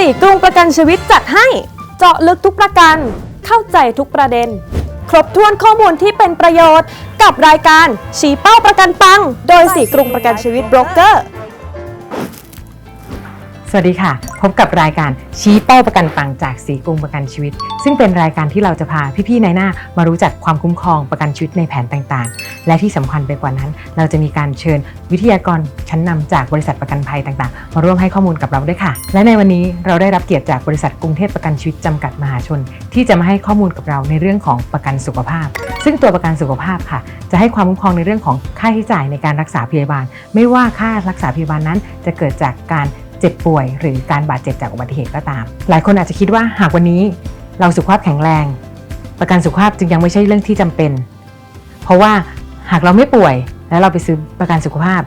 สี่กรุงประกันชีวิตจัดให้ เจาะลึกทุกประกัน เข้าใจทุกประเด็น ครบถ้วนข้อมูลที่เป็นประโยชน์ กับรายการชี้เป้าประกันปัง โดยสี่กรุงประกันชีวิตโบรกเกอร์ สวัสดีค่ะ พบกับรายการชี้เป้าประกันปังจากสีกรุงประกันชีวิต ซึ่งเป็นรายการที่เราจะพาพี่ๆในหน้า มารู้จักความคุ้มครองประกันชีวิตในแผนต่างๆ และที่สำคัญไปกว่านั้น เราจะมีการเชิญวิทยากรชั้นนำจากบริษัทประกันภัยต่างๆ มาร่วมให้ข้อมูลกับเราด้วยค่ะ และในวันนี้เราได้รับเกียรติจากบริษัทกรุงเทพประกันชีวิตจำกัดมหาชน ที่จะมาให้ข้อมูลกับเราในเรื่องของประกันสุขภาพ ซึ่งตัวประกันสุขภาพค่ะ จะให้ความคุ้มครองในเรื่องของค่าใช้จ่ายในการรักษาพยาบาล ไม่ว่าค่ารักษาพยาบาลนั้นจะเกิดจากการ เจ็บป่วย หรือการบาดเจ็บจากอุบัติเหตุก็ตาม หลายคนอาจจะคิดว่าหากวันนี้เราสุขภาพแข็งแรง ประกันสุขภาพจึงยังไม่ใช่เรื่องที่จำเป็น เพราะว่าหากเราไม่ป่วยแล้วเราไปซื้อประกันสุขภาพ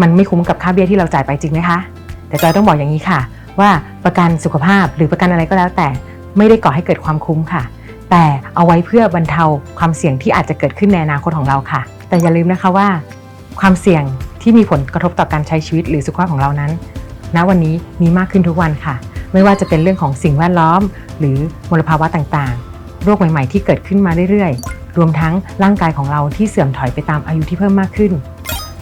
มันไม่คุ้มกับค่าเบี้ยที่เราจ่ายไปจริงไหมคะ แต่จอยต้องบอกอย่างนี้ค่ะ ว่าประกันสุขภาพหรือประกันอะไรก็แล้วแต่ไม่ได้ก่อให้เกิดความคุ้มค่ะ แต่เอาไว้เพื่อบรรเทาความเสี่ยงที่อาจจะเกิดขึ้นในอนาคตของเราค่ะ แต่อย่าลืมนะคะว่า ความเสี่ยงที่มีผลกระทบต่อการใช้ชีวิตหรือสุขภาพของเรานั้น ณวันนี้มีมากขึ้นทุกวันค่ะ ไม่ว่าจะเป็นเรื่องของสิ่งแวดล้อม หรือมลภาวะต่างๆ โรคใหม่ ๆ ที่เกิดขึ้นมาเรื่อยๆ รวมทั้งร่างกายของเราที่เสื่อมถอยไปตามอายุที่เพิ่มมากขึ้น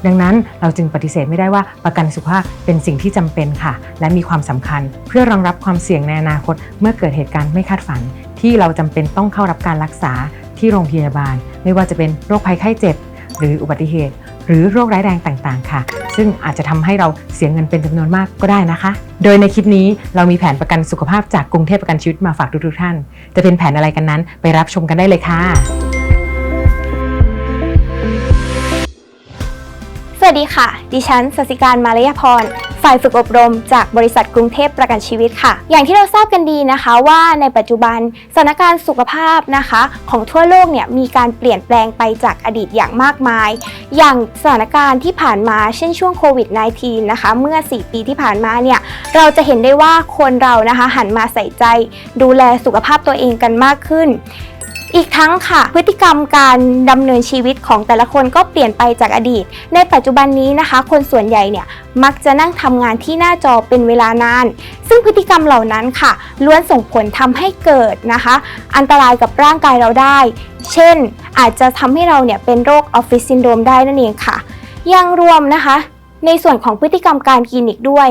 ดังนั้นเราจึงปฏิเสธไม่ได้ว่าประกันสุขภาพเป็นสิ่งที่จำเป็นค่ะ และมีความสำคัญ เพื่อรองรับความเสี่ยงในอนาคต เมื่อเกิดเหตุการณ์ไม่คาดฝัน ที่เราจำเป็นต้องเข้ารับการรักษาที่โรงพยาบาล ไม่ว่าจะเป็นโรคภัยไข้เจ็บ หรืออุบัติเหตุ หรือโรคร้ายแรงต่างๆ ค่ะ ซึ่งอาจจะทำให้เราเสียเงินเป็นจำนวนมากก็ได้นะคะ โดยในคลิปนี้เรามีแผนประกันสุขภาพจากกรุงเทพประกันชีวิตมาฝากทุกๆท่าน จะเป็นแผนอะไรกันนั้นไปรับชมกันได้เลยค่ะ วัสดีค่ะ ดิฉันสสิการมารยาพร ฝ่ายฝึกอบรมจากบริษัทกรุงเทพประกันชีวิตค่ะ อย่างที่เราทราบกันดีนะคะว่าในปัจจุบันสถานการณ์สุขภาพนะคะ ของทั่วโลกเนี่ยมีการเปลี่ยนแปลงไปจากอดีตอย่างมากมาย อย่างสถานการณ์ที่ผ่านมาเช่นช่วงโควิด -19 นะคะ เมื่อ 4 ปีที่ผ่านมาเนี่ยเราจะเห็นได้ว่าคนเรานะคะหันมาใส่ใจ ดูแลสุขภาพตัวเองกันมากขึ้น อีกทั้งค่ะ พฤติกรรมการดำเนินชีวิตของแต่ละคนก็เปลี่ยนไปจากอดีต ในปัจจุบันนี้นะคะ คนส่วนใหญ่เนี่ยมักจะนั่งทำงานที่หน้าจอเป็นเวลานาน ซึ่งพฤติกรรมเหล่านั้นค่ะ ล้วนส่งผลทำให้เกิดนะคะ อันตรายกับร่างกายเราได้ เช่น อาจจะทำให้เราเนี่ยเป็นโรคออฟฟิศซินโดรมได้นั่นเองค่ะ ยังรวมนะคะในส่วนของพฤติกรรมการกินอีกด้วย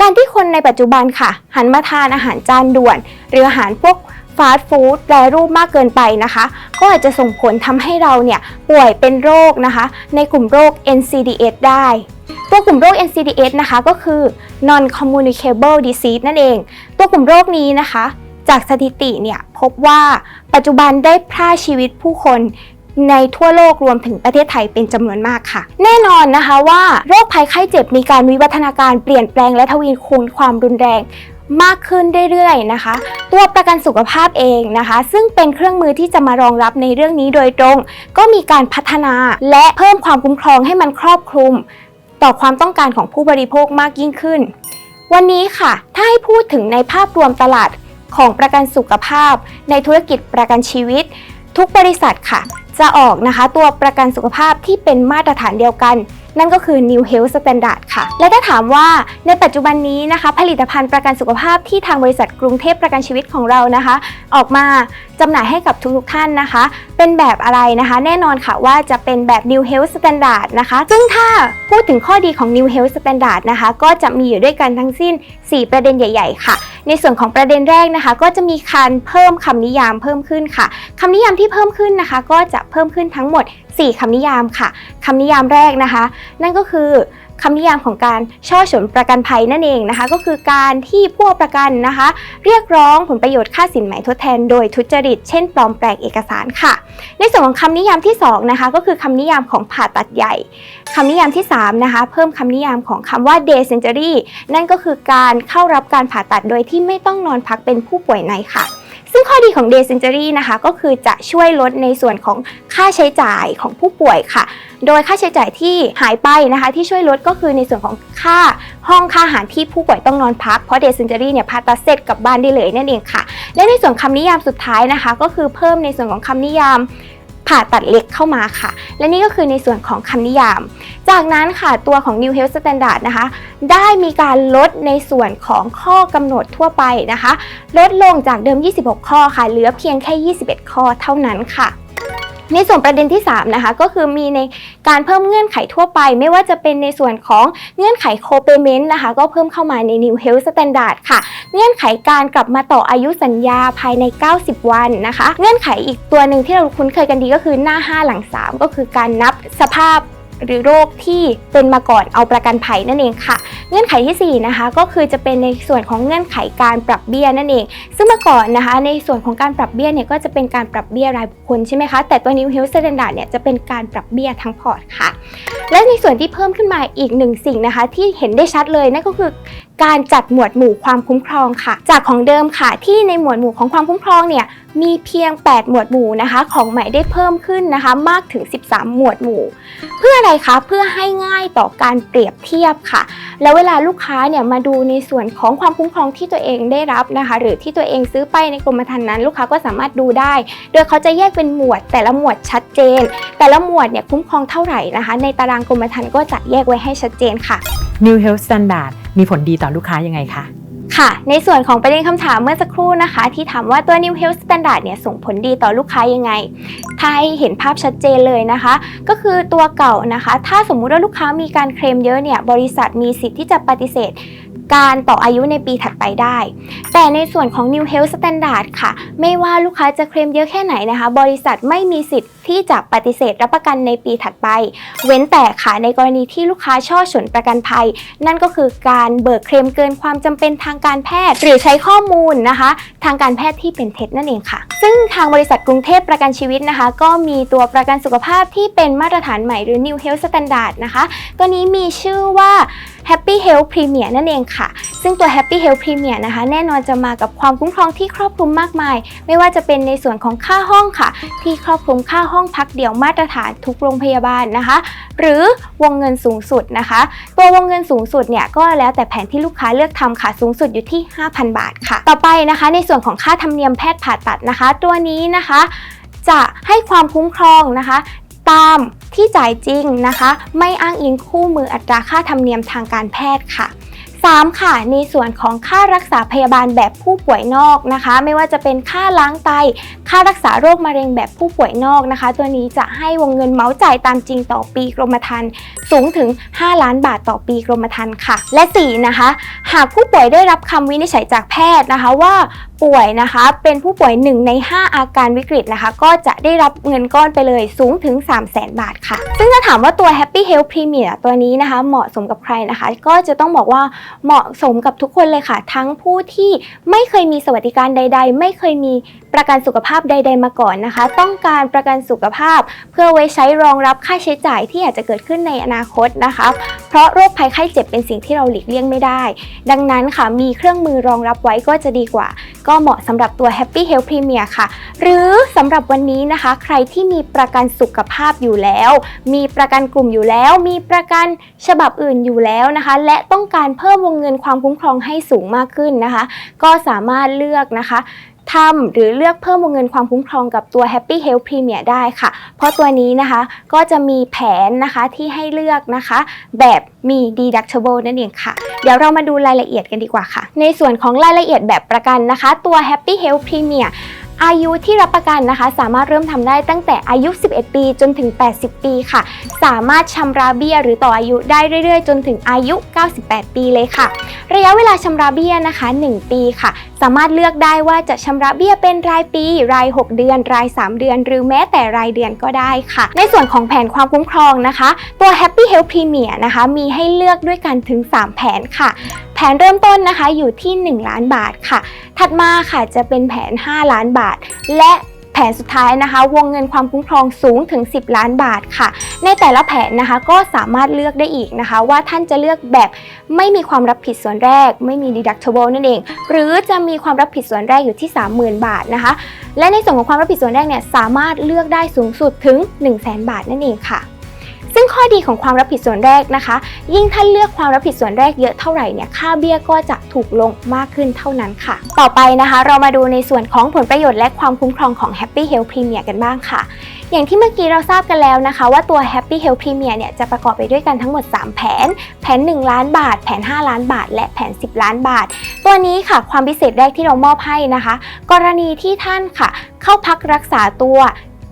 การที่คนในปัจจุบันค่ะ หันมาทานอาหารจานด่วน หรืออาหารพวก ฟาสต์ฟู้ดแปรรูปมากเกินไปนะคะ ก็อาจจะส่งผลทำให้เราเนี่ยป่วยเป็นโรคนะคะ ในกลุ่มโรค NCDs ได้ตัวกลุ่มโรค NCDs นะคะก็คือ non communicable disease นั่นเอง ตัวกลุ่มโรคนี้นะคะ จากสถิติเนี่ยพบว่าปัจจุบันได้พร่าชีวิตผู้คนในทั่วโลกรวมถึงประเทศไทยเป็นจำนวนมากค่ะ แน่นอนนะคะว่าโรคภัยไข้เจ็บมีการวิวัฒนาการเปลี่ยนแปลงและทวีคูณความรุนแรง มากขึ้นเรื่อยๆนะคะ ตัวประกันสุขภาพเองนะคะ ซึ่งเป็นเครื่องมือที่จะมารองรับในเรื่องนี้โดยตรง ก็มีการพัฒนาและเพิ่มความคุ้มครองให้มันครอบคลุม ต่อความต้องการของผู้บริโภคมากยิ่งขึ้น วันนี้ค่ะ ถ้าให้พูดถึงในภาพรวมตลาดของประกันสุขภาพ ในธุรกิจประกันชีวิต ทุกบริษัทค่ะ จะออกนะคะ ตัวประกันสุขภาพที่เป็นมาตรฐานเดียวกัน นั่นก็คือ New Health Standard ค่ะ และถ้าถามว่าในปัจจุบันนี้นะคะ ผลิตภัณฑ์ประกันสุขภาพที่ทางบริษัทกรุงเทพประกันชีวิตของเรานะคะ ออกมาจำหน่ายให้กับทุกๆท่านนะคะ เป็นแบบอะไรนะคะ แน่นอนค่ะว่าจะเป็นแบบ New Health Standard นะคะ ซึ่งถ้าพูดถึงข้อดีของ New Health Standard นะคะ ก็จะมีอยู่ด้วยกันทั้งสิ้น 4 ประเด็นใหญ่ ๆ ค่ะในส่วนของประเด็นแรกนะคะ ก็จะมีการเพิ่มคำนิยามเพิ่มขึ้นค่ะคำนิยามที่เพิ่มขึ้นนะคะ ก็จะเพิ่มขึ้นทั้งหมด4คำนิยามค่ะคำนิยามแรกนะคะ นั่นก็คือคำนิยามของการช่อฉนประกันภัยนั่นเองนะคะ ก็คือการที่ผู้ประกันนะคะ เรียกร้องผลประโยชน์ค่าสินไหมทดแทนโดยทุจริต เช่น ปลอมแปลงเอกสารค่ะ ในส่วนของคำนิยามที่2นะคะก็คือคำนิยามของผ่าตัดใหญ่คำนิยามที่3นะคะเพิ่มคำนิยามของคำว่า day surgery นั่นก็คือการเข้ารับการผ่าตัดโดยที่ไม่ต้องนอนพักเป็นผู้ป่วยในค่ะ ซึ่งข้อดีของ Day Century นะคะก็คือจะช่วยลดในส่วนของค่าใช้จ่ายของผู้ป่วยค่ะ โดยค่าใช้จ่ายที่หายไปนะคะ ที่ช่วยลดก็คือในส่วนของค่าห้องค่าอาหารที่ผู้ป่วยต้องนอนพัก เพราะ Day Century เนี่ยพาตัดเสร็จกลับบ้านได้เลยนั่นเองค่ะ และในส่วนคำนิยามสุดท้ายนะคะ ก็คือเพิ่มในส่วนของคำนิยาม ผ่าตัดเล็กเข้ามาค่ะ และนี่ก็คือในส่วนของคำนิยาม จากนั้นค่ะตัวของ New Health Standard นะคะ ได้มีการลดในส่วนของข้อกำหนดทั่วไปนะคะ ลดลงจากเดิม 26 ข้อค่ะ เหลือเพียงแค่ 21 ข้อเท่านั้นค่ะ ในส่วนประเด็นที่ 3 นะคะ ก็คือมีในการเพิ่มเงื่อนไขทั่วไป ไม่ว่าจะเป็นในส่วนของเงื่อนไขโคเปเมนต์นะคะ ก็เพิ่มเข้ามาใน New Health Standard ค่ะ เงื่อนไขการกลับมาต่ออายุสัญญาภายใน 90 วันนะคะ เงื่อนไขอีกตัวหนึ่งที่เราคุ้นเคยกันดีก็คือหน้า 5 หลัง 3 ก็คือการนับสภาพ หรือโรคที่เป็นมาก่อนเอาประกันภัยนั่นเองค่ะ เงื่อนไขทีสี่ 4 นะคะ ก็คือจะเป็นในส่วนของเงื่อนไขการปรับเบี้ยนั่นเอง ซึ่งเมื่อก่อนนะคะ ในส่วนของการปรับเบี้ยเนี่ยก็จะเป็นการปรับเบี้ยรายบุคคลใช่ไหมคะแต่ตัว New Health Standard เนี่ยจะเป็นการปรับเบี้ยทั้งพอร์ตค่ะ และในส่วนที่เพิ่มขึ้นมาอีกหนึ่งสิ่งนะคะ ที่เห็นได้ชัดเลยนั่นก็คือการจัดหมวดหมู่ความคุ้มครองค่ะ จากของเดิมค่ะ ที่ในหมวดหมู่ของความคุ้มครองเนี่ยมีเพียง 8 หมวดหมู่นะคะ ของใหม่ได้เพิ่มขึ้นนะคะ มากถึง 13 หมวดหมู่ เพื่ออะไรคะเพื่อให้ง่ายต่อการเปรียบเทียบค่ะ แล้วเวลาลูกค้าเนี่ยมาดูในส่วนของความคุ้มครองที่ตัวเองได้รับนะคะ หรือที่ตัวเองซื้อไปในกรมธรรม์นั้น ลูกค้าก็สามารถดูได้ โดยเขาจะแยกเป็นหมวด แต่ละหมวดชัดเจน แต่ละหมวดเนี่ยคุ้มครองเท่าไหร่นะคะ ในตารางกรมธรรม์ก็จะแยกไว้ให้ชัดเจนค่ะ New Health Standard มีผลดีต่อลูกค้ายังไงคะ ค่ะ ในส่วนของประเด็นคำถามเมื่อสักครู่นะคะ ที่ถามว่าตัว New Health Standard เนี่ยส่งผลดีต่อลูกค้ายังไงถ้าให้เห็นภาพชัดเจนเลยนะคะ ก็คือตัวเก่านะคะ ถ้าสมมุติว่าลูกค้ามีการเคลมเยอะเนี่ยบริษัทมีสิทธิ์ที่จะปฏิเสธการต่ออายุในปีถัดไปได้ แต่ในส่วนของ New Health Standard ค่ะ ไม่ว่าลูกค้าจะเคลมเยอะแค่ไหนนะคะ บริษัทไม่มีสิทธิ์ที่จะปฏิเสธรับประกันในปีถัดไป เว้นแต่ค่ะในกรณีที่ลูกค้าช่อฉนประกันภัย นั่นก็คือการเบิกเคลมเกินความจำเป็นทางการแพทย์ หรือใช้ข้อมูลนะคะ ทางการแพทย์ที่เป็นเท็จนั่นเองค่ะ ซึ่งทางบริษัทกรุงเทพประกันชีวิตนะคะ ก็มีตัวประกันสุขภาพที่เป็นมาตรฐานใหม่หรือ New Health Standard นะคะตัวนี้มีชื่อว่า Happy Health Premier นั่นเองค่ะ ซึ่งตัว Happy Health Premier นะคะ แน่นอนจะมากับความคุ้มครองที่ครอบคลุมมากมาย ไม่ว่าจะเป็นในส่วนของค่าห้องค่ะ ที่ครอบคลุมค่าห้องพักเดี่ยวมาตรฐานทุกโรงพยาบาลนะคะ หรือวงเงินสูงสุดนะคะ ตัววงเงินสูงสุดเนี่ยก็แล้วแต่แผนที่ลูกค้าเลือกทำค่ะสูงสุดอยู่ที่ 5,000 บาทค่ะ ต่อไปนะคะ ในส่วนของค่าธรรมเนียมแพทย์ผ่าตัดนะคะ ตัวนี้นะคะ จะให้ความคุ้มครองนะคะตามที่จ่ายจริงนะคะ ไม่อ้างอิงคู่มืออัตราค่าธรรมเนียมทางการแพทย์ค่ะ 3 ค่ะ ในส่วนของค่ารักษาพยาบาลแบบผู้ป่วยนอกนะคะ ไม่ว่าจะเป็นค่าล้างไต ค่ารักษาโรคมะเร็งแบบผู้ป่วยนอกนะคะ ตัวนี้จะให้วงเงินเมาส์จ่ายตามจริงต่อปีกรมธรรม์สูงถึง 5 ล้านบาทต่อปีกรมธรรม์ค่ะ และ 4 นะคะ หากผู้ป่วยได้รับคำวินิจฉัยจากแพทย์นะคะว่า ป่วยนะคะ เป็นผู้ป่วย 1 ใน 5 อาการวิกฤตนะคะ ก็จะได้รับเงินก้อนไปเลยสูงถึง 3 0 0 0 0 0 บาทค่ะ ซึ่งถ้าถามว่าตัว Happy Health Premier ตัวนี้นะคะ เหมาะสมกับใครนะคะ ก็จะต้องบอกว่าเหมาะสมกับทุกคนเลยค่ะ ทั้งผู้ที่ไม่เคยมีสวัสดิการใด ๆ ไม่เคยมีประกันสุขภาพใด ๆ มาก่อนนะคะ ต้องการประกันสุขภาพ เพื่อไว้ใช้รองรับค่าใช้จ่ายที่อาจจะเกิดขึ้นในอนาคตนะคะ เพราะโรคภัยไข้เจ็บเป็นสิ่งที่เราหลีกเลี่ยงไม่ได้ ดังนั้นค่ะมีเครื่องมือรองรับไว้ก็จะดีกว่า ก็เหมาะสำหรับตัว Happy Health Premier ค่ะ หรือสำหรับวันนี้นะคะ ใครที่มีประกันสุขภาพอยู่แล้ว มีประกันกลุ่มอยู่แล้ว มีประกันฉบับอื่นอยู่แล้วนะคะ และต้องการเพิ่มวงเงินความคุ้มครองให้สูงมากขึ้นนะคะ ก็สามารถเลือกนะคะ ทำหรือเลือกเพิ่มวงเงินความคุ้มครองกับตัว Happy Health Premier ได้ค่ะ เพราะตัวนี้นะคะก็จะมีแผนนะคะที่ให้เลือกนะคะ แบบมี deductible นั่นเองค่ะ เดี๋ยวเรามาดูรายละเอียดกันดีกว่าค่ะ ในส่วนของรายละเอียดแบบประกันนะคะ ตัว Happy Health Premier อายุที่รับประกันนะคะ สามารถเริ่มทำได้ตั้งแต่อายุ 11 ปีจนถึง 80 ปีค่ะ สามารถชำระเบี้ยหรือต่ออายุได้เรื่อยๆ จนถึงอายุ 98 ปีเลยค่ะ ระยะเวลาชำระเบี้ยนะคะ 1 ปีค่ะ สามารถเลือกได้ว่าจะชำระเบี้ยเป็นรายปี ราย 6 เดือน ราย 3 เดือน หรือแม้แต่รายเดือนก็ได้ค่ะ ในส่วนของแผนความคุ้มครองนะคะ ตัว Happy Health Premier นะคะมีให้เลือกด้วยกันถึง 3 แผนค่ะแผนเริ่มต้นนะคะอยู่ที่ 1 ล้านบาทค่ะ ถัดมาค่ะจะเป็นแผน 5 ล้านบาท และ แผนสุดท้ายนะคะ วงเงินความคุ้มครองสูงถึง 10 ล้านบาทค่ะ ในแต่ละแผนนะคะก็สามารถเลือกได้อีกนะคะ ว่าท่านจะเลือกแบบไม่มีความรับผิดส่วนแรก ไม่มี deductible นั่นเอง หรือจะมีความรับผิดส่วนแรกอยู่ที่ 30,000 บาทนะคะ และในส่วนของความรับผิดส่วนแรกเนี่ยสามารถเลือกได้สูงสุดถึง 1 0 0 0 0แบาทนั่นเองค่ะ ซึ่งข้อดีของความรับผิดส่วนแรกนะคะ ยิ่งท่านเลือกความรับผิดส่วนแรกเยอะเท่าไหร่เนี่ยค่าเบี้ยก็จะถูกลงมากขึ้นเท่านั้นค่ะ ต่อไปนะคะ เรามาดูในส่วนของผลประโยชน์และความคุ้มครองของ Happy Health Premier กันบ้างค่ะ อย่างที่เมื่อกี้เราทราบกันแล้วนะคะ ว่าตัว Happy Health Premier เนี่ยจะประกอบไปด้วยกันทั้งหมด 3 แผน แผน 1 ล้านบาท แผน 5 ล้านบาท และแผน 10 ล้านบาท ตัวนี้ค่ะความพิเศษแรกที่เรามอบให้นะคะ กรณีที่ท่านค่ะ เข้าพักรักษาตัว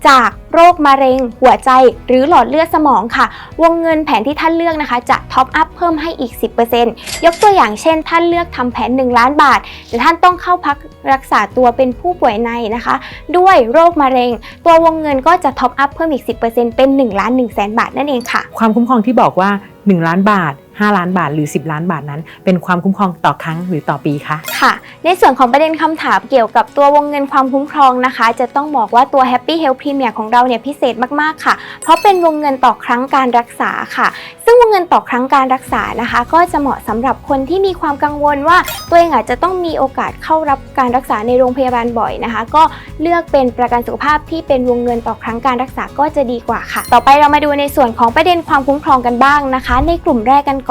จากโรคมะเร็ง หัวใจ หรือหลอดเลือดสมองค่ะ วงเงินแผนที่ท่านเลือกนะคะ จะท็อปอัพเพิ่มให้อีก 10%ยกตัวอย่างเช่น ท่านเลือกทำแผน 1 ล้านบาท แต่ท่านต้องเข้าพักรักษาตัวเป็นผู้ป่วยในนะคะ ด้วยโรคมะเร็ง ตัววงเงินก็จะท็อปอัพเพิ่มอีก 10%เป็น1ล้าน1แสนบาทนั่นเองค่ะ ความคุ้มครองที่บอกว่า 1 ล้านบาท 5 ล้านบาทหรือ 10 ล้านบาทนั้น เป็นความคุ้มครองต่อครั้งหรือต่อปีคะค่ะ ในส่วนของประเด็นคำถามเกี่ยวกับตัววงเงินความคุ้มครองนะคะ จะต้องบอกว่าตัว Happy Health Premier ของเราเนี่ยพิเศษมากๆค่ะ เพราะเป็นวงเงินต่อครั้งการรักษาค่ะ ซึ่งวงเงินต่อครั้งการรักษานะคะ ก็จะเหมาะสำหรับคนที่มีความกังวลว่าตัวเองอาจจะต้องมีโอกาสเข้ารับการรักษาในโรงพยาบาลบ่อยนะคะ ก็เลือกเป็นประกันสุขภาพที่เป็นวงเงินต่อครั้งการรักษาก็จะดีกว่าค่ะ ต่อไปเรามาดูในส่วนของประเด็นความคุ้มครองกันบ้างนะคะ ในกลุ่มแรกกันก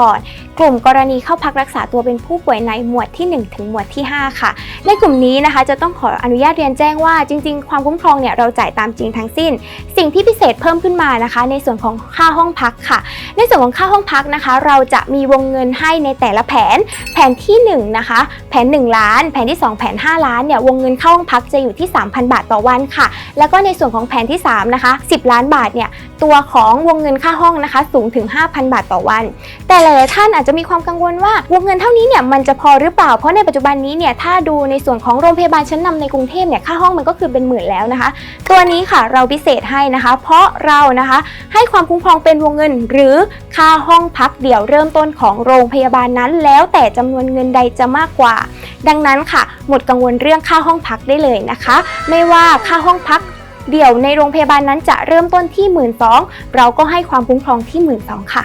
่อนกลุ่มกรณีเข้าพักรักษาตัวเป็นผู้ป่วยในหมวดที่ 1 ถึงหมวดที่ 5 ค่ะ ในกลุ่มนี้นะคะจะต้องขออนุญาตเรียนแจ้งว่าจริง ๆ ความคุ้มครองเนี่ยเราจ่ายตามจริงทั้งสิ้น สิ่งที่พิเศษเพิ่มขึ้นมานะคะ ในส่วนของค่าห้องพักค่ะ ในส่วนของค่าห้องพักนะคะ เราจะมีวงเงินให้ในแต่ละแผน แผนที่1นะคะแผน 1 ล้าน แผนที่ 2 แผน 5 ล้านเนี่ยวงเงินเข้าห้องพักจะอยู่ที่ 3,000 บาทต่อวันค่ะ แล้วก็ในส่วนของแผนที่3นะคะ10 ล้านบาทเนี่ยตัวของวงเงินค่าห้องนะคะ สูงถึง 5,000 บาทต่อวัน แต่หลายๆท่านอาจจะมีความกังวลว่าวงเงินเท่านี้เนี่ยมันจะพอหรือเปล่า เพราะในปัจจุบันนี้เนี่ยถ้าดูในส่วนของโรงพยาบาลชั้นนำในกรุงเทพเนี่ยค่าห้องมันก็คือเป็นหมื่นแล้วนะคะ ตัวนี้ค่ะเราพิเศษให้นะคะ เพราะเรานะคะให้ความคุ้มครองเป็นวงเงิน หรือค่าห้องพักเดี่ยวเริ่มต้นของโรงพยาบาลนั้น แล้วแต่จำนวนเงินใดจะมากกว่า ดังนั้นค่ะ หมดกังวลเรื่องค่าห้องพักได้เลยนะคะ ไม่ว่าค่าห้องพักเดี่ยวในโรงพยาบาลนั้นจะเริ่มต้นที่ 1 2ื่นเราก็ให้ความคุ้มครองที่ 1 2ื่นค่ะ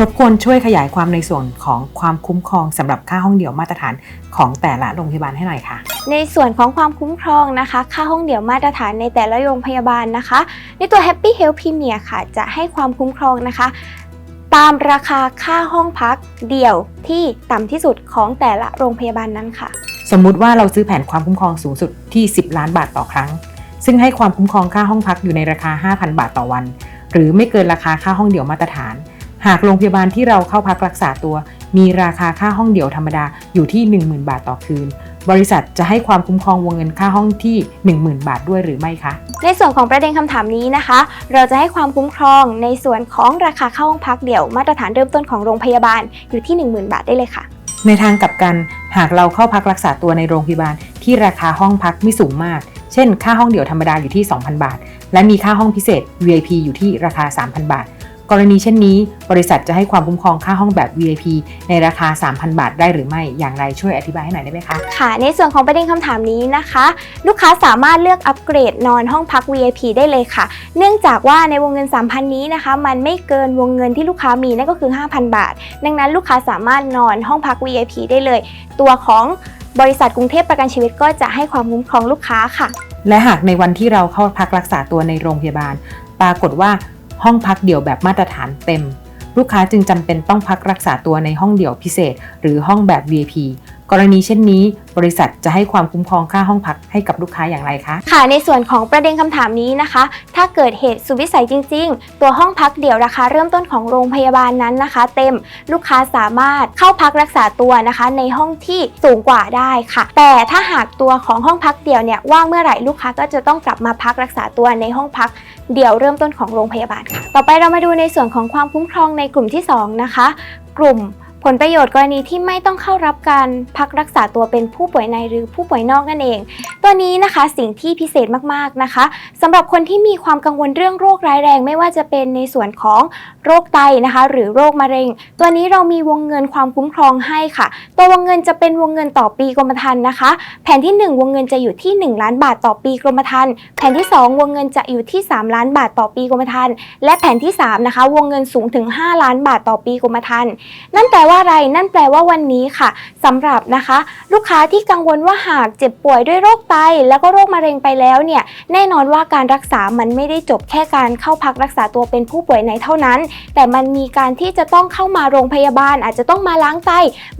รบกวนช่วยขยายความในส่วนของความคุ้มครองสำหรับค่าห้องเดี่ยวมาตรฐานของแต่ละโรงพยาบาลให้หน่อยค่ะ ในส่วนของความคุ้มครองนะคะ ค่าห้องเดี่ยวมาตรฐานในแต่ละโรงพยาบาลนะคะ ในตัว Happy Health Premier ค่ะ จะให้ความคุ้มครองนะคะ ตามราคาค่าห้องพักเดี่ยวที่ต่ำที่สุดของแต่ละโรงพยาบาลนั้นค่ะ สมมุติว่าเราซื้อแผนความคุ้มครองสูงสุดที่ 10 ล้านบาทต่อครั้ง ซึ่งให้ความคุ้มครองค่าห้องพักอยู่ในราคา 5,000 บาทต่อวัน หรือไม่เกินราคาค่าห้องเดี่ยวมาตรฐาน หากโรงพยาบาลที่เราเข้าพักรักษาตัว มีราคาค่าห้องเดี่ยวธรรมดาอยู่ที่ 10,000 บาทต่อคืน บริษัทจะให้ความคุ้มครองวงเงินค่าห้องที่ 10,000 บาทด้วยหรือไม่คะ ในส่วนของประเด็นคำถามนี้นะคะ เราจะให้ความคุ้มครองในส่วนของราคาเข้าห้องพักเดี่ยวมาตรฐานเริ่มต้นของโรงพยาบาลอยู่ที่ 10,000 บาทได้เลยค่ะ ในทางกลับกัน หากเราเข้าพักรักษาตัวในโรงพยาบาลที่ราคาห้องพักไม่สูงมากเช่น ค่าห้องเดี่ยวธรรมดาอยู่ที่ 2,000 บาท และมีค่าห้องพิเศษ VIP อยู่ที่ราคา 3,000 บาท กรณีเช่นนี้ บริษัทจะให้ความคุ้มครองค่าห้องแบบ VIP ในราคา 3,000 บาทได้หรือไม่ อย่างไรช่วยอธิบายให้หน่อยได้ไหมคะ ค่ะ ในส่วนของประเด็นคำถามนี้นะคะ ลูกค้าสามารถเลือกอัปเกรดนอนห้องพัก VIP ได้เลยค่ะ เนื่องจากว่าในวงเงิน 3,000 นี้นะคะ มันไม่เกินวงเงินที่ลูกค้ามีนั่นก็คือ 5,000 บาท ดังนั้นลูกค้าสามารถนอนห้องพัก VIP ได้เลย ตัวของบริษัทกรุงเทพประกันชีวิตก็จะให้ความคุ้มครองลูกค้าค่ะ และหากในวันที่เราเข้าพักรักษาตัวในโรงพยาบาล ปรากฏว่า ห้องพักเดี่ยวแบบมาตรฐานเต็ม ลูกค้าจึงจำเป็นต้องพักรักษาตัวในห้องเดี่ยวพิเศษ หรือห้องแบบ VIP กรณีเช่นนี้ บริษัทจะให้ความคุ้มครองค่าห้องพักให้กับลูกค้าอย่างไรคะ ค่ะ ในส่วนของประเด็นคำถามนี้นะคะ ถ้าเกิดเหตุสุวิสัยจริง ๆ ตัวห้องพักเดี่ยวราคาเริ่มต้นของโรงพยาบาลนั้นนะคะ เต็มลูกค้าสามารถเข้าพักรักษาตัวนะคะ ในห้องที่สูงกว่าได้ค่ะ แต่ถ้าหากตัวของห้องพักเดี่ยวเนี่ยว่างเมื่อไหร่ลูกค้าก็จะต้องกลับมาพักรักษาตัวในห้องพัก เดี่ยวเริ่มต้นของโรงพยาบาลค่ะ ต่อไปเรามาดูในส่วนของความคุ้มครองในกลุ่มที่สองนะคะ กลุ่ม ผลประโยชน์กรณีที่ไม่ต้องเข้ารับการพักรักษาตัวเป็นผู้ป่วยในหรือผู้ป่วยนอกนั่นเอง ตัวนี้นะคะสิ่งที่พิเศษมากๆนะคะสำหรับคนที่มีความกังวลเรื่องโรคร้ายแรง ไม่ว่าจะเป็นในส่วนของโรคไตนะคะ หรือโรคมะเร็ง ตัวนี้เรามีวงเงินความคุ้มครองให้ค่ะ ตัววงเงินจะเป็นวงเงินต่อปีกรมธรรม์นะคะ แผนที่ 1 วงเงินจะอยู่ที่ 1 ล้านบาทต่อปีกรมธรรม์แผนที่ 2 วงเงินจะอยู่ที่ 3 ล้านบาทต่อปีกรมธรรม์และแผนที่3นะคะวงเงินสูงถึง 5 ล้านบาทต่อปีกรมธรรม์นั่นแปลว่าว่าอะไรนั่นแปลว่าวันนี้ค่ะสำหรับนะคะ ลูกค้าที่กังวลว่าหากเจ็บป่วยด้วยโรคไต แล้วก็โรคมะเร็งไปแล้วเนี่ยแน่นอนว่าการรักษามันไม่ได้จบแค่การเข้าพักรักษาตัวเป็นผู้ป่วยในเท่านั้น แต่มันมีการที่จะต้องเข้ามาโรงพยาบาล อาจจะต้องมาล้างไต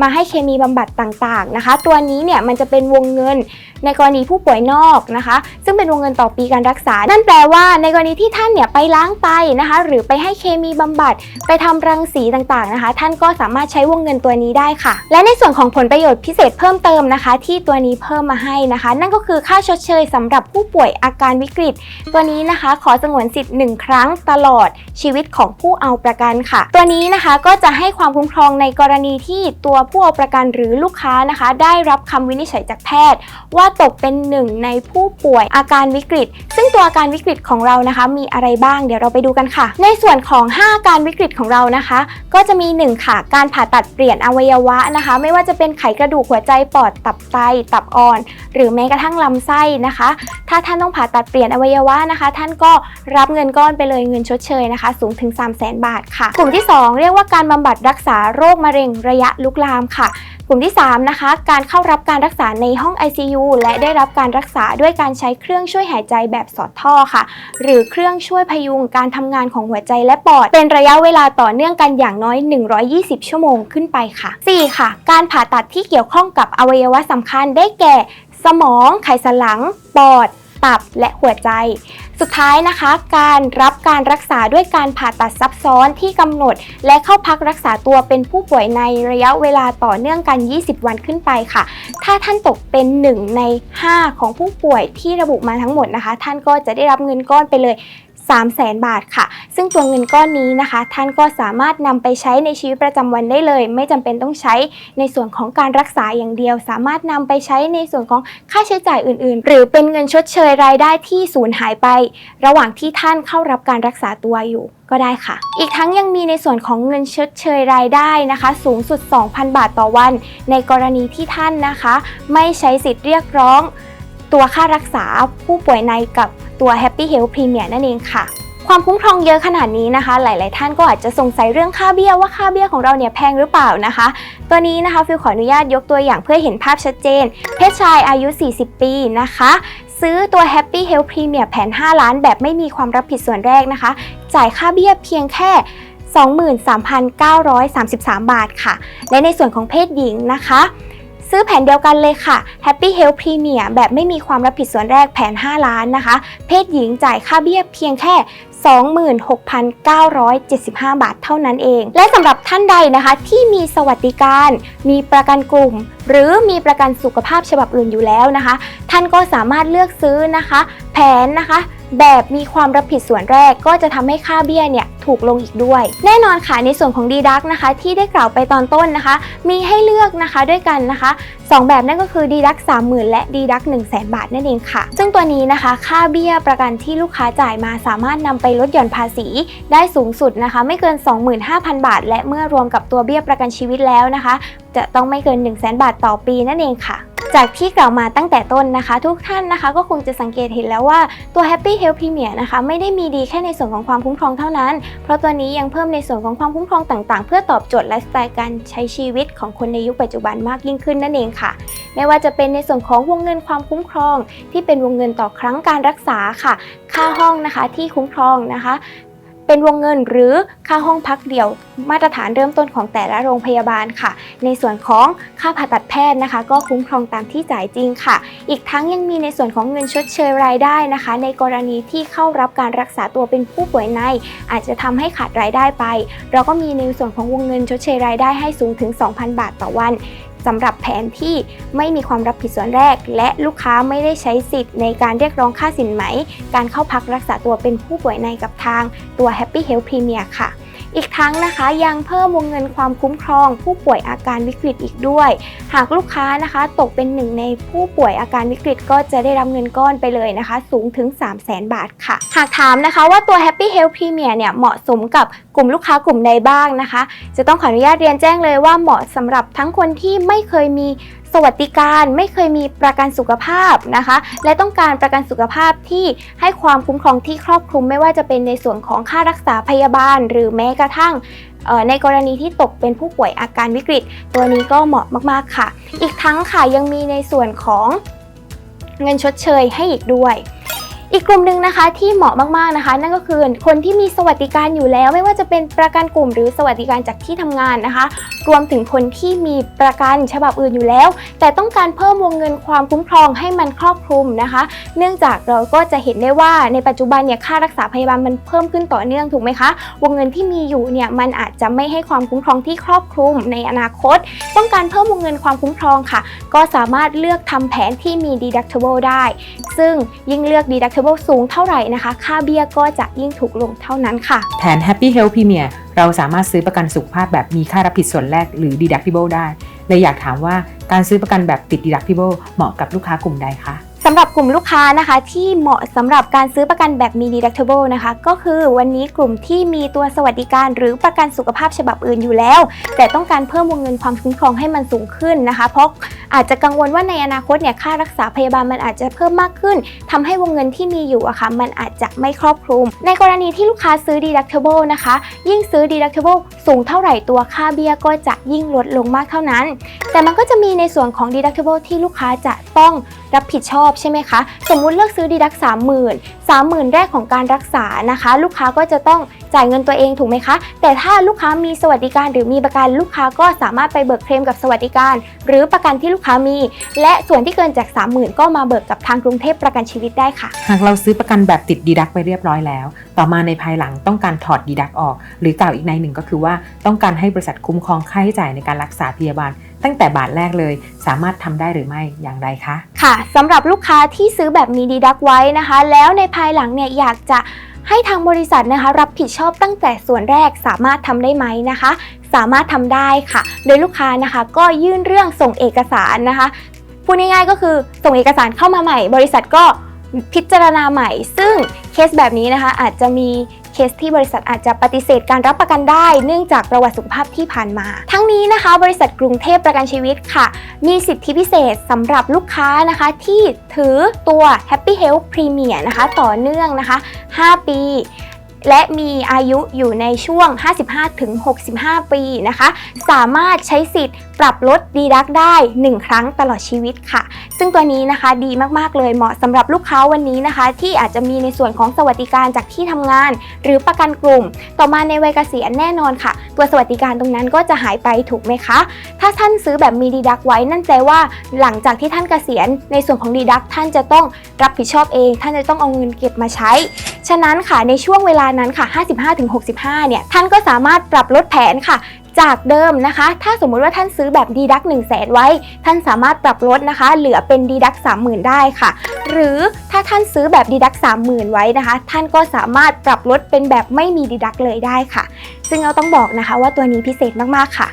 มาให้เคมีบำบัดต่างๆนะคะ ตัวนี้เนี่ยมันจะเป็นวงเงิน ในกรณีผู้ป่วยนอกนะคะ ซึ่งเป็นวงเงินต่อปีการรักษา นั่นแปลว่าในกรณีที่ท่านเนี่ยไปล้างไตนะคะ หรือไปให้เคมีบำบัด ไปทำรังสีต่างๆนะคะ ท่านก็สามารถใช้วงเงินตัวนี้ได้ค่ะ และในส่วนของผลประโยชน์พิเศษเพิ่มเติมนะคะ ที่ตัวนี้เพิ่มมาให้นะคะ นั่นก็คือค่าชดเชยสำหรับผู้ป่วยอาการวิกฤต ตัวนี้นะคะขอสงวนสิทธิ์ 1 ครั้งตลอดชีวิตของผู้เอาประกันค่ะ ตัวนี้นะคะก็จะให้ความคุ้มครองในกรณีที่ตัวผู้เอาประกันหรือลูกค้านะคะ ได้รับคำวินิจฉัยจากแพทย์ ว่าตกเป็นหนึ่งในผู้ป่วยอาการวิกฤต ซึ่งตัวอาการวิกฤตของเรานะคะ มีอะไรบ้างเดี๋ยวเราไปดูกันค่ะ ในส่วนของ 5 อาการวิกฤตของเรานะคะ ก็จะมี 1 ค่ะ การผ่าตัดเปลี่ยนอวัยวะนะคะ ไม่ว่าจะเป็นไขกระดูกหัวใจปอดตับไตตับอ่อน หรือแม้กระทั่งลำไส้นะคะ ถ้าท่านต้องผ่าตัดเปลี่ยนอวัยวะนะคะ ท่านก็รับเงินก้อนไปเลยเงินชดเชยนะคะ สูงถึง 3 0 0 0 0 0 บาทค่ะ กลุ่มที่ 2 เรียกว่าการบำบัดรักษาโรคมะเร็งระยะลุกลามค่ะ กลุ่มที่ 3 นะคะ การเข้ารับการรักษาในห้อง ICU และได้รับการรักษาด้วยการใช้เครื่องช่วยหายใจแบบสอดท่อค่ะ หรือเครื่องช่วยพยุงการทำงานของหัวใจและปอด เป็นระยะเวลาต่อเนื่องกันอย่างน้อย 120 ชั่วโมงขึ้นไปค่ะ 4. ค่ะ การผ่าตัดที่เกี่ยวข้องกับอวัยวะสำคัญได้แก่ สมอง ไขสันหลัง ปอด ตับ และหัวใจ สุดท้ายนะคะ การรับการรักษาด้วยการผ่าตัดซับซ้อนที่กำหนด และเข้าพักรักษาตัวเป็นผู้ป่วยในระยะเวลาต่อเนื่องกัน 20 วันขึ้นไปค่ะ ถ้าท่านตกเป็น 1 ใน 5 ของผู้ป่วยที่ระบุมาทั้งหมดนะคะ ท่านก็จะได้รับเงินก้อนไปเลย 3 0 0แสนบาทค่ะ ซึ่งตัวเงินก้อนนี้นะคะ ท่านก็สามารถนำไปใช้ในชีวิตประจำวันได้เลย ไม่จำเป็นต้องใช้ในส่วนของการรักษาอย่างเดียว สามารถนำไปใช้ในส่วนของค่าใช้จ่ายอื่น ๆ หรือเป็นเงินชดเชยรายได้ที่สูญหายไป ระหว่างที่ท่านเข้ารับการรักษาตัวอยู่ก็ได้ค่ะ อีกทั้งยังมีในส่วนของเงินชดเชยรายได้นะคะ สูงสุด 2,000 บาทต่อวัน ในกรณีที่ท่านนะคะ ไม่ใช้สิทธิ์เรียกร้อง ตัวค่ารักษาผู้ป่วยในกับ ตัว Happy Health Premier นั่นเองค่ะ ความคุ้มครองเยอะขนาดนี้นะคะ หลาย ๆ ท่านก็อาจจะสงสัยเรื่องค่าเบี้ยว่าค่าเบี้ยของเราเนี่ยแพงหรือเปล่านะคะ ตัวนี้นะคะฟิลขออนุญาตยกตัวอย่างเพื่อเห็นภาพชัดเจน เพศชายอายุ 40 ปีนะคะซื้อตัว Happy Health Premier แผน 5 ล้านแบบไม่มีความรับผิดส่วนแรกนะคะ จ่ายค่าเบี้ยเพียงแค่ 23,933 บาทค่ะ และในส่วนของเพศหญิงนะคะ ซื้อแผนเดียวกันเลยค่ะ Happy Health Premier แบบไม่มีความรับผิดส่วนแรกแผน 5 ล้านนะคะ เพศหญิงจ่ายค่าเบี้ยเพียงแค่26,975 บาทเท่านั้นเอง และสำหรับท่านใดนะคะที่มีสวัสดิการ มีประกันกลุ่ม หรือมีประกันสุขภาพฉบับอื่นอยู่แล้วนะคะ ท่านก็สามารถเลือกซื้อนะคะ แผนนะคะแบบมีความรับผิดส่วนแรกก็จะทำให้ค่าเบี้ยเนี่ยถูกลงอีกด้วย แน่นอนค่ะในส่วนของดีดักนะคะ ที่ได้กล่าวไปตอนต้นนะคะ มีให้เลือกนะคะด้วยกันนะคะ 2 แบบนั่นก็คือดีดัก30,000 และดีดัก1 0 0 0 0 0 บาทนั่นเองค่ะ ซึ่งตัวนี้นะคะ ค่าเบี้ยประกันที่ลูกค้าจ่ายมาสามารถนำไปลดหย่อนภาษีได้สูงสุดนะคะ ไม่เกิน 25,000 บาท และเมื่อรวมกับตัวเบี้ยประกันชีวิตแล้วนะคะ จะต้องไม่เกิน 1 0 0 0 0 0 บาทต่อปีนั่นเองค่ะ จากที่กล่าวมาตั้งแต่ต้นนะคะ ทุกท่านนะคะก็คงจะสังเกตเห็นแล้วว่าตัว Happy Health Premier นะคะไม่ได้มีดีแค่ในส่วนของความคุ้มครองเท่านั้น เพราะตัวนี้ยังเพิ่มในส่วนของความคุ้มครองต่างๆ เพื่อตอบโจทย์ไลฟ์สไตล์การใช้ชีวิตของคนในยุคปัจจุบันมากยิ่งขึ้นนั่นเองค่ะ ไม่ว่าจะเป็นในส่วนของวงเงินความคุ้มครอง ที่เป็นวงเงินต่อครั้งการรักษาค่ะ ค่าห้องนะคะที่คุ้มครองนะคะ เป็นวงเงินหรือค่าห้องพักเดี่ยว มาตรฐานเริ่มต้นของแต่ละโรงพยาบาลค่ะ ในส่วนของค่าผ่าตัดแพทย์นะคะ ก็คุ้มครองตามที่จ่ายจริงค่ะ อีกทั้งยังมีในส่วนของเงินชดเชยรายได้นะคะ ในกรณีที่เข้ารับการรักษาตัวเป็นผู้ป่วยใน อาจจะทำให้ขาดรายได้ไป เราก็มีในส่วนของวงเงินชดเชยรายได้ให้สูงถึง 2,000 บาทต่อวัน สำหรับแผนที่ไม่มีความรับผิดส่วนแรก และลูกค้าไม่ได้ใช้สิทธิ์ในการเรียกร้องค่าสินไหม การเข้าพักรักษาตัวเป็นผู้ป่วยในกับทางตัว Happy Health Premier ค่ะ อีกทั้งนะคะยังเพิ่มวงเงินความคุ้มครอง ผู้ป่วยอาการวิกฤตอีกด้วย หากลูกค้านะคะ ตกเป็นหนึ่งในผู้ป่วยอาการวิกฤตก็จะได้รับเงินก้อนไปเลยนะคะ สูงถึง 3 0 0 0 0 0 บาทค่ะ หากถามนะคะว่าตัว Happy Health Premier เนี่ยเหมาะสมกับกลุ่มลูกค้ากลุ่มใดบ้างนะคะ จะต้องขออนุญาตเรียนแจ้งเลยว่าเหมาะสำหรับทั้งคนที่ไม่เคยมี วัสดิการไม่เคยมีประกันสุขภาพนะคะ และต้องการประกันสุขภาพที่ให้ความคุ้มครองที่ครอบคลุมไม่ว่าจะเป็นในส่วนของค่ารักษาพยาบาล หรือแม้กระทั่งในกรณีที่ตกเป็นผู้ป่วยอาการวิกฤต ตัวนี้ก็เหมาะมากๆค่ะ อีกทั้งค่ะยังมีในส่วนของเงินชดเชยให้อีกด้วย อีกกลุ่มหนึ่งนะคะที่เหมาะมากๆนะคะ นั่นก็คือคนที่มีสวัสดิการอยู่แล้ว ไม่ว่าจะเป็นประกันกลุ่มหรือสวัสดิการจากที่ทำงานนะคะ รวมถึงคนที่มีประกันฉบับอื่นอยู่แล้ว แต่ต้องการเพิ่มวงเงินความคุ้มครองให้มันครอบคลุมนะคะ เนื่องจากเราก็จะเห็นได้ว่าในปัจจุบันเนี่ยค่ารักษาพยาบาลมันเพิ่มขึ้นต่อเนื่องถูกไหมคะวงเงินที่มีอยู่เนี่ยมันอาจจะไม่ให้ความคุ้มครองที่ครอบคลุมในอนาคต ต้องการเพิ่มวงเงินความคุ้มครองค่ะ ก็สามารถเลือกทำแผนที่มี deductible ได้ ซึ่งยิ่งเลือก deductible สูงเท่าไหร่นะคะ ค่าเบี้ยก็จะยิ่งถูกลงเท่านั้นค่ะ แผน Happy Health Premier เราสามารถซื้อประกันสุขภาพแบบมีค่ารับผิดส่วนแรกหรือ deductible ได้ เลยอยากถามว่าการซื้อประกันแบบติด deductible เหมาะกับลูกค้ากลุ่มใดคะสำหรับกลุ่มลูกค้านะคะที่เหมาะสำหรับการซื้อประกันแบบมี deductible นะคะ ก็คือวันนี้กลุ่มที่มีตัวสวัสดิการหรือประกันสุขภาพฉบับอื่นอยู่แล้ว แต่ต้องการเพิ่มวงเงินความคุ้มครองให้มันสูงขึ้นนะคะ เพราะ อาจจะกังวลว่าในอนาคตเนี่ยค่ารักษาพยาบาลมันอาจจะเพิ่มมากขึ้นทำให้วงเงินที่มีอยู่อะค่ะมันอาจจะไม่ครอบคลุม ในกรณีที่ลูกค้าซื้อ deductible นะคะ ยิ่งซื้อ deductible สูงเท่าไหร่ตัวค่าเบี้ยก็จะยิ่งลดลงมากเท่านั้น แต่มันก็จะมีในส่วนของ deductible ที่ลูกค้าจะต้องรับผิดชอบใช่ไหมคะ สมมุติเลือกซื้อ deduct 30,000 30,000 แรกของการรักษานะคะ ลูกค้าก็จะต้อง จ่ายเงินตัวเองถูกไหมคะ แต่ถ้าลูกค้ามีสวัสดิการหรือมีประกันลูกค้าก็สามารถไปเบิกเคลมกับสวัสดิการ หรือประกันที่ลูกค้ามี และส่วนที่เกินจาก 30,000 ก็มาเบิกกับทางกรุงเทพประกันชีวิตได้ค่ะ หากเราซื้อประกันแบบติดดีดักไปเรียบร้อยแล้ว ต่อมาในภายหลังต้องการถอดดีดักออก หรือกล่าวอีกในหนึ่งก็คือว่าต้องการให้บริษัทคุ้มครองค่าใช้จ่ายในการรักษาพยาบาลตั้งแต่บาทแรกเลย สามารถทำได้หรือไม่อย่างไรคะ ค่ะสำหรับลูกค้าที่ซื้อแบบมีดีดักไว้นะคะ แล้วในภายหลังเนี่ยอยากจะ ให้ทางบริษัทนะคะรับผิดชอบตั้งแต่ส่วนแรกสามารถทำได้ไหมนะคะ สามารถทำได้ค่ะ โดยลูกค้านะคะก็ยื่นเรื่องส่งเอกสารนะคะพูดง่ายๆก็คือส่งเอกสารเข้ามาใหม่ บริษัทก็พิจารณาใหม่ ซึ่งเคสแบบนี้นะคะอาจจะมี เคสที่บริษัทอาจจะปฏิเสธการรับประกันได้ เนื่องจากประวัติสุขภาพที่ผ่านมา ทั้งนี้นะคะ บริษัทกรุงเทพประกันชีวิตค่ะ มีสิทธิพิเศษสำหรับลูกค้านะคะที่ถือตัว Happy Health Premier นะคะ ต่อเนื่องนะคะ 5 ปี และมีอายุอยู่ในช่วง 55-65 ปีนะคะ สามารถใช้สิทธิ์ปรับลดดีดักได้ 1 ครั้งตลอดชีวิตค่ะ ซึ่งตัวนี้นะคะดีมากๆเลยเหมาะสำหรับลูกค้าวันนี้นะคะ ที่อาจจะมีในส่วนของสวัสดิการจากที่ทำงาน หรือประกันกลุ่ม ต่อมาในวัยเกษียณแน่นอนค่ะ ตัวสวัสดิการตรงนั้นก็จะหายไปถูกไหมคะ ถ้าท่านซื้อแบบมีดีดักไว้นั่นแปลว่า หลังจากที่ท่านเกษียณ ในส่วนของดีดักท่านจะต้องรับผิดชอบเอง ท่านจะต้องเอาเงินเก็บมาใช้ ฉะนั้นค่ะในช่วงเวลานั้นค่ะ 55-65 เนี่ย ท่านก็สามารถปรับลดแผนค่ะ จากเดิมนะคะ ถ้าสมมุติว่าท่านซื้อแบบดีดัก1 0 0 0 0แสนไว้ ท่านสามารถปรับลดนะคะ เหลือเป็นดีดัก30,000 ได้ค่ะ หรือถ้าท่านซื้อแบบดีดัก30,000 ไว้นะคะ ท่านก็สามารถปรับลดเป็นแบบไม่มีดีดักเลยได้ค่ะ ซึ่งเราต้องบอกนะคะว่าตัวนี้พิเศษมากๆค่ะ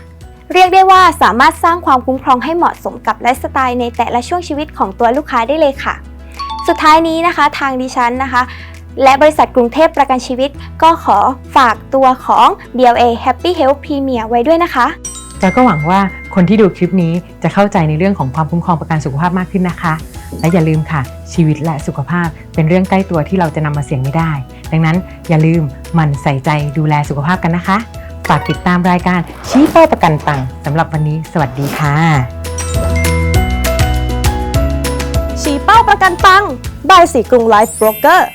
เรียกได้ว่าสามารถสร้างความคุ้มครองให้เหมาะสมกับไลฟ์สไตล์ในแต่ละช่วงชีวิตของตัวลูกค้าได้เลยค่ะ สุดท้ายนี้นะคะ ทางดิฉันนะคะ และบริษัทกรุงเทพประกันชีวิต ก็ขอฝากตัวของ BLA Happy Health Premier ไว้ด้วยนะคะจอยก็หวังว่าคนที่ดูคลิปนี้จะเข้าใจในเรื่องของความคุ้มครองประกันสุขภาพมากขึ้นนะคะ และอย่าลืมค่ะ ชีวิตและสุขภาพเป็นเรื่องใกล้ตัวที่เราจะนำมาเสี่ยงไม่ได้ ดังนั้นอย่าลืมหมันใส่ใจดูแลสุขภาพกันนะคะ ฝากติดตามรายการชี้เป้าประกันตังสำหรับวันนี้ สวัสดีค่ะ ชี้เป้าประกันปังบายสีกรุงไลฟ์โบรกเกอร์